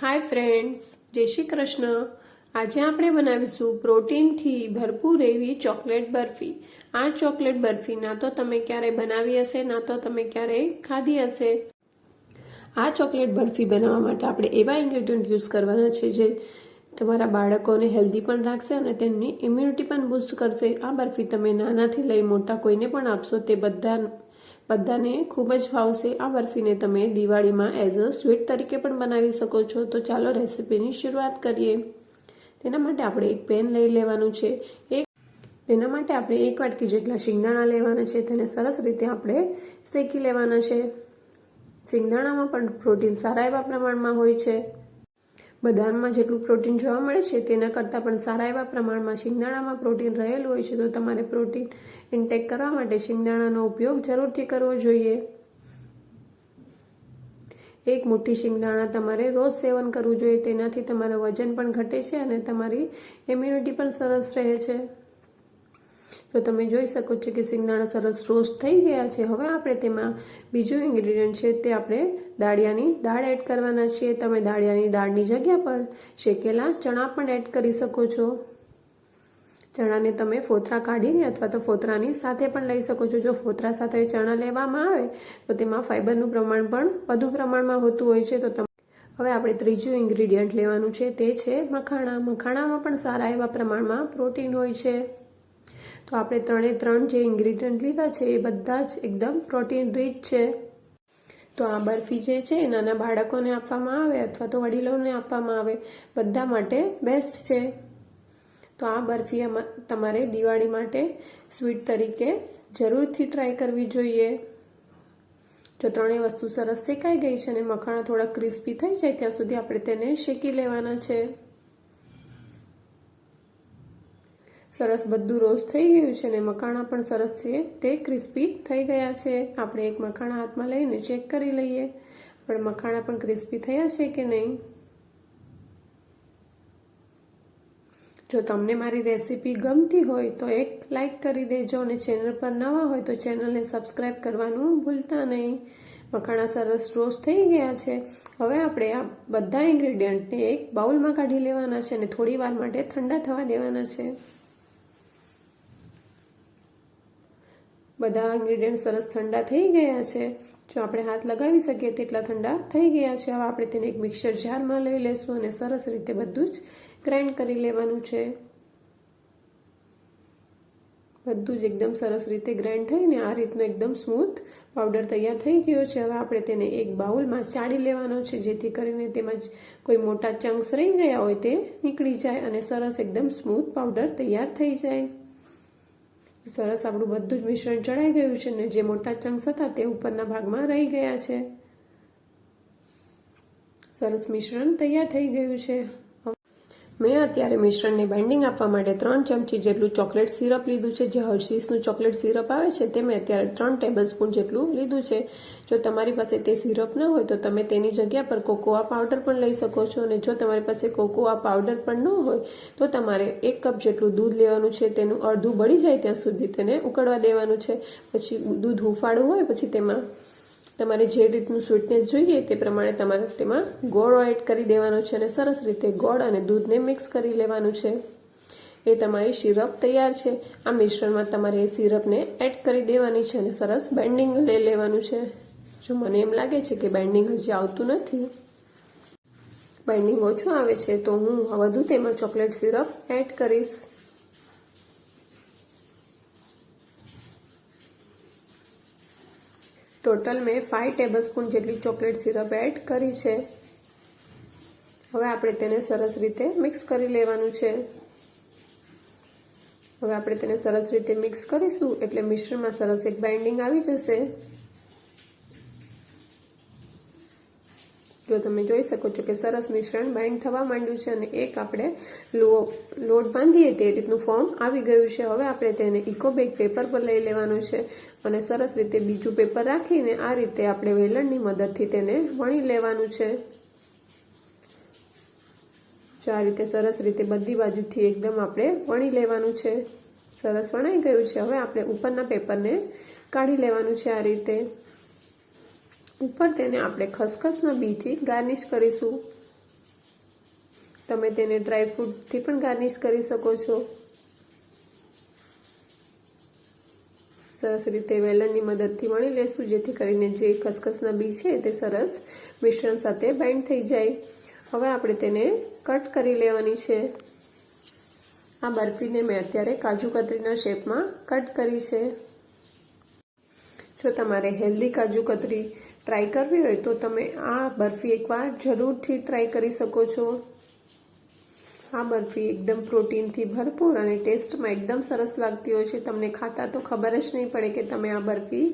Hi friends જય શ્રી કૃષ્ણ. આજે આપણે બનાવીશું પ્રોટીનથી ભરપૂર એવી ચોકલેટ બરફી. આ ચોકલેટ બરફી ના તો તમે ક્યારેય બનાવી હશે, ના તો તમે ક્યારેય ખાધી હશે. આ ચોકલેટ બરફી બનાવવા માટે આપણે એવા ઇન્ગ્રેડિયન્ટ યુઝ કરવાના છે જે તમારા બાળકોને હેલ્ધી પણ રાખશે અને તેમની ઇમ્યુનિટી પણ બૂસ્ટ કરશે. આ બરફી તમે નાનાથી લઈ મોટા કોઈને પણ આપશો તે બધા બધાને ખૂબ જ ભાવશે આ બરફીને તમે દિવાળીમાં એઝ અ સ્વીટ તરીકે પણ બનાવી શકો છો. તો ચાલો રેસીપીની શરૂઆત કરીએ. તેના માટે આપણે એક પેન લઈ લેવાનું છે. એક તેના માટે આપણે એક વાટકી જેટલા શિંગદાણા લેવાના છે. તેને સરસ રીતે આપણે શેકી લેવાના છે. શિંગદાણામાં પણ પ્રોટીન સારા એવા પ્રમાણમાં હોય છે. બદામમાં જેટલું પ્રોટીન જોવા મળે છે, તેના કરતાં પણ સારા એવા પ્રમાણમાં શિંગદાણામાં પ્રોટીન રહેલું હોય છે, તો તમારે પ્રોટીન ઇન્ટેક કરવા માટે શિંગદાણાનો ઉપયોગ જરૂરથી કરવો જોઈએ. એક મુઠ્ઠી શિંગદાણા તમારે રોજ સેવન કરવું જોઈએ, તેનાથી તમારું વજન પણ ઘટે છે અને તમારી ઇમ્યુનિટી પણ સરસ રહે છે. તો તમે જોઈ શકો છો કે સિંગદાણા સરસ રોસ્ટ થઈ ગયા છે. હવે આપણે તેમાં બીજું ઇન્ગ્રીડિયન્ટ છે તે આપણે દાળિયાની દાળ એડ કરવાના છીએ તમે દાળિયાની દાળની જગ્યા પર શેકેલા ચણા પણ એડ કરી શકો છો. ચણાને તમે ફોતરા કાઢીને અથવા તો ફોતરાની સાથે પણ લઈ શકો છો. જો ફોતરા સાથે ચણા લેવામાં આવે, તો તેમાં ફાઇબરનું પ્રમાણ પણ વધુ પ્રમાણમાં હોતું હોય છે. તો તમે હવે આપણે ત્રીજું ઇન્ગ્રીડિયન્ટ લેવાનું છે. તે છે મખાણા. મખાણામાં પણ સારા એવા પ્રમાણમાં પ્રોટીન હોય છે. તો આપણે ત્રણે ત્રણ જે ઇન્ગ્રીડિયન્ટ લીધા છે એ બધા જ એકદમ પ્રોટીન રીચ છે. તો આ બરફી જે છે નાના બાળકોને આપવામાં આવે અથવા તો વડીલોને આપવામાં આવે. બધા માટે બેસ્ટ છે. તો આ બરફી તમારે દિવાળી માટે સ્વીટ તરીકે જરૂરથી ટ્રાય કરવી જોઈએ. જો ત્રણેય વસ્તુ સરસ શેકાઈ ગઈ છે અને મખાણા થોડા ક્રિસ્પી થઈ જાય, ત્યાં સુધી આપણે તેને શેકી લેવાના છે. સરસ બધું રોસ્ટ થઈ ગયું છે ને મખાણા પણ સરસ છે. તે ક્રિસ્પી થઈ ગયા છે. આપણે એક મખાણા હાથમાં લઈને ચેક કરી લઈએ. પણ મખાણા પણ ક્રિસ્પી થયા છે કે નહીં? જો તમને મારી રેસીપી ગમતી હોય તો એક લાઇક કરી દેજો અને ચેનલ પર નવા હોય તો ચેનલને સબસ્ક્રાઈબ કરવાનું ભૂલતા નહીં. મખાણા સરસ રોસ્ટ થઈ ગયા છે. હવે આપણે આ બધા ઇન્ગ્રેડિયન્ટને એક બાઉલમાં કાઢી લેવાના છે અને થોડી વાર માટે ઠંડા થવા દેવાના છે. બધા ઇન્ગ્રીડિયન્ટ સરસ ઠંડા થઈ ગયા છે. જો આપણે હાથ લગાવી શકીએ તેટલા ઠંડા થઈ ગયા છે. હવે આપણે તેને એક મિક્સર જારમાં લઈ લેશું અને સરસ રીતે બધું જ ગ્રાઇન્ડ કરી લેવાનું છે. બધું જ એકદમ સરસ રીતે ગ્રાઇન્ડ થઈને આ રીતનો એકદમ સ્મૂથ પાવડર તૈયાર થઈ ગયો છે. હવે આપણે તેને એક બાઉલમાં ચાળી લેવાનો છે, જેથી કરીને તેમાં કોઈ મોટા ચંક્સ રહી ગયા હોય તે નીકળી જાય અને સરસ એકદમ સ્મૂથ પાવડર તૈયાર થઈ જાય. સરસ આપણું બધું જ મિશ્રણ ચડાઈ ગયું છે ને જે મોટા ચંક્સ હતા તે ઉપરના ભાગમાં રહી ગયા છે. સરસ મિશ્રણ તૈયાર થઈ ગયું છે. મેં અત્યારે મિશ્રણને બાઇન્ડિંગ આપવા માટે ત્રણ ચમચી જેટલું ચોકલેટ સિરપ લીધું છે. જે હર્શીસનું ચોકલેટ સિરપ આવે છે, તે મેં અત્યારે ત્રણ ટેબલ સ્પૂન જેટલું લીધું છે. જો તમારી પાસે તે સિરપ ન હોય તો તમે તેની જગ્યા પર કોકોઆ પાવડર પણ લઈ શકો છો અને જો તમારી પાસે કોકોઆ પાવડર પણ ન હોય તો તમારે એક કપ જેટલું દૂધ લેવાનું છે. તેનું અડધું બળી જાય ત્યાં સુધી તેને ઉકળવા દેવાનું છે. પછી દૂધ હુંફાળું હોય, પછી તેમાં તમારે જે રીતનું સ્વીટનેસ જોઈએ તે પ્રમાણે તમારે તેમાં ગોળ એડ કરી દેવાનો છે અને સરસ રીતે ગોળ અને દૂધને મિક્સ કરી લેવાનું છે. એ તમારી સિરપ તૈયાર છે. આ મિશ્રણમાં તમારે એ સિરપને એડ કરી દેવાની છે અને સરસ બેન્ડિંગ લઈ લેવાનું છે. જો મને એમ લાગે છે કે બેન્ડિંગ હજી આવતું નથી બેન્ડિંગ ઓછું આવે છે, તો હું વધુ તેમાં ચોકલેટ સિરપ એડ કરીશ. ટોટલ મેં ફાઇવ ટેબલ સ્પૂન જેટલી ચોકલેટ સિરપ એડ કરી છે. હવે આપણે તેને સરસ રીતે મિક્સ કરી લેવાનું છે. હવે આપણે તેને સરસ રીતે મિક્સ કરીશું એટલે મિશ્રણમાં સરસ એક બાઇન્ડિંગ આવી જશે. જો તમે જોઈ શકો છો કે સરસ મિશ્રણ બાઇન્ડ થવા માંડ્યું છે અને એક આપણે લો, લોટ બાંધીએ તે રીતનું ફોર્મ આવી ગયું છે. હવે આપણે તેને ઇકો બેગ પેપર પર લઈ લેવાનું છે અને સરસ રીતે બીજું પેપર રાખીને આ રીતે આપણે વેલણની મદદથી તેને વણી લેવાનું છે. જો આ રીતે સરસ રીતે બધી બાજુથી એકદમ આપણે વણી લેવાનું છે. સરસ વણાઈ ગયું છે. હવે આપણે ઉપરના પેપરને કાઢી લેવાનું છે આ રીતે. ઉપર તેને આપણે ખસખસના બીથી ગાર્નિશ કરીશું. તમે તેને ડ્રાયફ્રૂટથી પણ ગાર્નિશ કરી શકો છો. સરસ રીતે વેલણની મદદથી વણી લેશું, જેથી કરીને જે ખસખસના બી છે તે સરસ મિશ્રણ સાથે બાઇન્ડ થઈ જાય. હવે આપણે તેને કટ કરી લેવાની છે. આ બરફીને મેં અત્યારે કાજુ કતરીના શેપમાં કટ કરી છે. જો તમારે હેલ્ધી કાજુ કતરી ટ્રાય કરવી હોય તો તમે આ બરફી એકવાર જરૂરથી ટ્રાય કરી શકો છો. આ બરફી એકદમ પ્રોટીનથી ભરપૂર અને ટેસ્ટમાં એકદમ સરસ લાગતી હોય છે. તમને ખાતા તો ખબર જ નહીં પડે કે તમે આ બરફી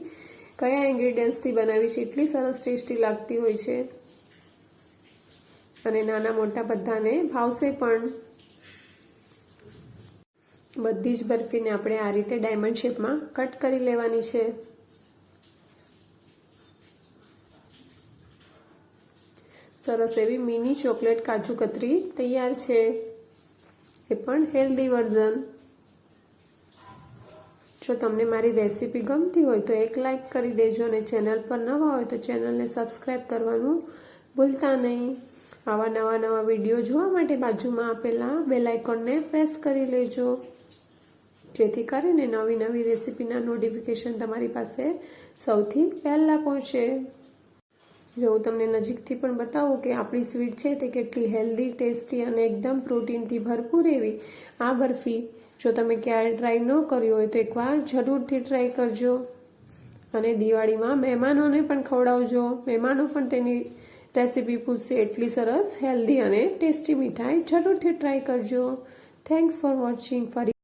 કયા ઇન્ગ્રીડિયન્ટ્સથી બનાવી છે. એટલી સરસ ટેસ્ટી લાગતી હોય છે. અને નાના મોટા બધાને ભાવશે પણ. બધી જ બરફીને આપણે આ રીતે ડાયમંડ શેપમાં કટ કરી લેવાની છે. સરસ એવી મિની ચોકલેટ કાજુ કતરી તૈયાર છે. એ પણ હેલ્ધી વર્ઝન. જો તમને મારી રેસીપી ગમતી હોય તો એક લાઇક કરી દેજો અને ચેનલ પર નવા હોય તો ચેનલને સબસ્ક્રાઈબ કરવાનું ભૂલતા નહીં. આવા નવા નવા વીડિયો જોવા માટે બાજુમાં આપેલા બેલ આઇકોનને પ્રેસ કરી લેજો. જેથી કરીને નવી નવી રેસીપીના નોટિફિકેશન તમારી પાસે સૌથી પહેલાં પહોંચે. જો હું તમને નજીકથી પણ બતાવું કે આપણી સ્વીટ છે તે કેટલી હેલ્ધી, ટેસ્ટી અને એકદમ પ્રોટીનથી ભરપૂર એવી આ બરફી જો તમે ક્યારે ટ્રાય ન કરી હોય તો એકવાર જરૂરથી ટ્રાય કરજો. અને દિવાળીમાં મહેમાનોને પણ ખવડાવજો. મહેમાનો પણ તેની રેસીપી પૂછશે એટલી સરસ, હેલ્ધી અને ટેસ્ટી મીઠાઈ જરૂરથી ટ્રાય કરજો. થેન્ક્સ ફોર વોચિંગ ફરી